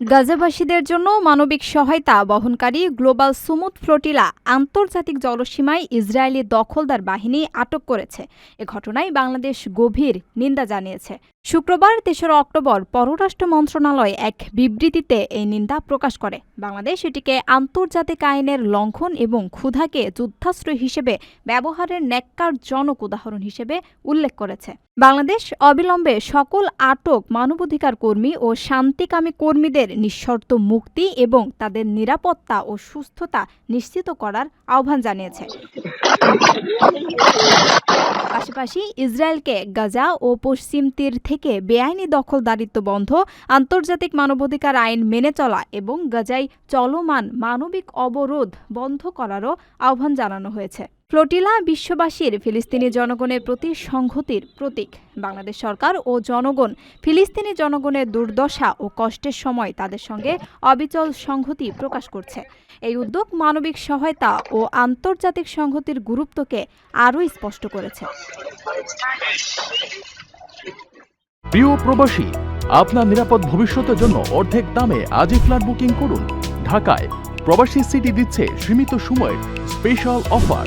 গাজাবাসীদের জন্য মানবিক সহায়তা বহনকারী গ্লোবাল সুমুদ ফ্লোটিলা আন্তর্জাতিক জলসীমায় ইসরায়েলি দখলদার বাহিনী আটক করেছে। এ ঘটনায় বাংলাদেশ গভীর নিন্দা জানিয়েছে। শুক্রবার তেসরা অক্টোবর পররাষ্ট্র মন্ত্রণালয় এক বিবৃতিতে এই নিন্দা প্রকাশ করে। বাংলাদেশ এটিকে আন্তর্জাতিক আইনের লঙ্ঘন এবং ক্ষুধাকে যুদ্ধাস্ত্র হিসেবে ব্যবহারের ন্যাক্কারজনক উদাহরণ হিসেবে উল্লেখ করেছে। বাংলাদেশ অবিলম্বে সকল আটক মানবাধিকার কর্মী ও শান্তিকামী কর্মীদের নিঃশর্ত মুক্তি এবং তাদের নিরাপত্তা ও সুস্থতা নিশ্চিত করার আহ্বান জানিয়েছে। পাশাপাশি ইসরায়েলকে গাজা ও পশ্চিম তীর থেকে বেআইনি দখলদারিত্ব বন্ধ, আন্তর্জাতিক মানবাধিকার আইন মেনে চলা এবং গাজায় চলমান মানবিক অবরোধ বন্ধ করারও আহ্বান জানানো হয়েছে। ফ্লোটিলা বিশ্ববাসীর ফিলিস্তিনি জনগণের প্রতি সংহতির প্রতীক। বাংলাদেশ সরকার ও জনগণ ফিলিস্তিনি জনগণের দুর্দশা ও কষ্টের সময় তাদের সঙ্গে অবিচল সংহতি প্রকাশ করছে। এই উদ্যোগ মানবিক সহায়তা ও আন্তর্জাতিক সংহতির গুরুত্বকে আরও স্পষ্ট করেছে। প্রিয় প্রবাসী, আপনার নিরাপদ ভবিষ্যতের জন্য অর্ধেক দামে আজই ফ্ল্যাট বুকিং করুন। ঢাকায় প্রবাসী সিটি দিচ্ছে সীমিত সময়ের স্পেশাল অফার।